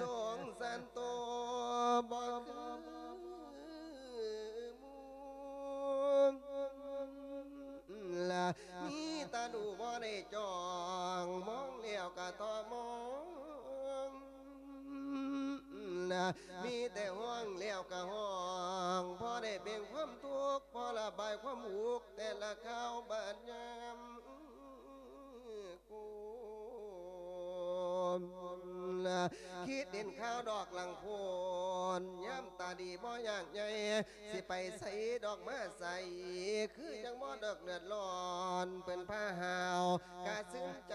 สงสารตัวบ่คือมูละมีตาดูบ่ได้จองมองเลี้ยวกะตอมองนะมีแต่ห่วงเลี้ยวกะห้องพอได้เบ่งความทุกข์พอระบายความหุกแต่ละข้าวบาดยามกูนะ คิดเด่นข้าวดอกหลังโพนย้ำตาดีบ่อยากใหญ่สิไปใส่ดอกมาใส่คือจังบ่ดอกเดือดร้อนเป็นผ้าหาวกาซึ้งใจ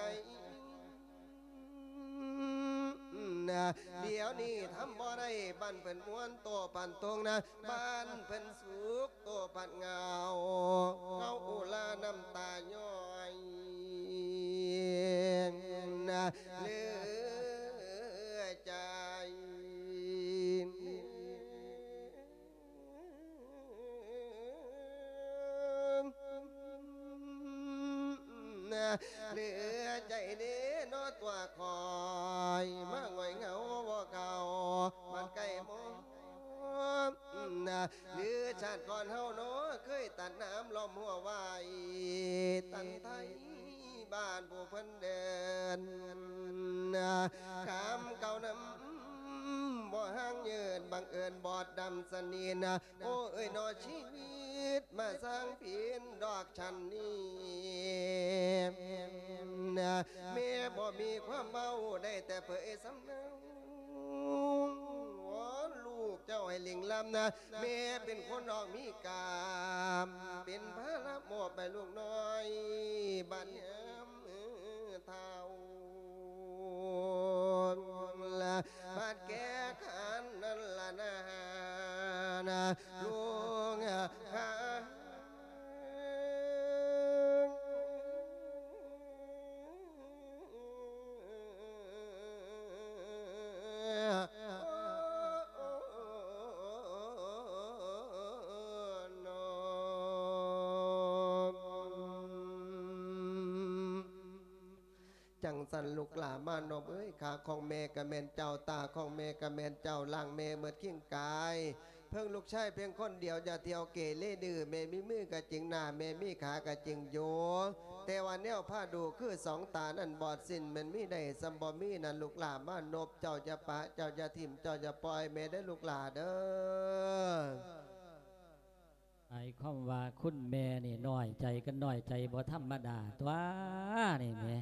เดี๋ยวนี้ทำบ่ได้บ้านเพิ่นม้วนโตปันตรงนะบ้านเพิ่นสุกโตปันเงาเงา เหลือใจเด้นอตัวคอยมาหงอยเหงาบ่เก่ามันไก่มองนะหรือชาติก่อนเฮาเนาะเคยตัดน้ำล้อมหัวไว้ตันไทยบ้านผู้เพิ่นเดินนะขามเก่าน้ำบ่ห่างเยินบังเอิญบอดดำสนีนะโอ้เอ้ยนอชีวิต มาสร้างปีนดอกชันนี้ แม่บ่มีความเมาได้แต่เผยสำเนาวอนลูกเจ้าให้ลิงลำนะแม่เป็นคนนอกมีกามเป็นพระรับมอบไปลูกน้อยบัดยามเออเท่าละบาดแก้ขันนั่นละนานะลุงข้า จังสันลูกหลามานบเอ้ยขาของแม่กะแมนเจ้าตาของแม่กะแมนเจ้าล่างแม่เมื่อขิงกาย เพิ่งลูกชายเพียงคนเดียวอย่าเที่ยวเกเรดื้อแม่มีมือกะจิงหน้าแม่มีขากะจิงโยแต่ว่าแนวผ้าดูคือสองตานั่นบอดสิ้นมันมีได้สัมบอมีนั่นลูกหลามานบเจ้าจะปะเจ้าจะทิมเจ้าจะปล่อยแม่ได้ลูกหลาเด้อไอ้คำว่าคุณแม่นี่น้อยใจกันน้อยใจบ่ธรรมดาตัวนี่แม่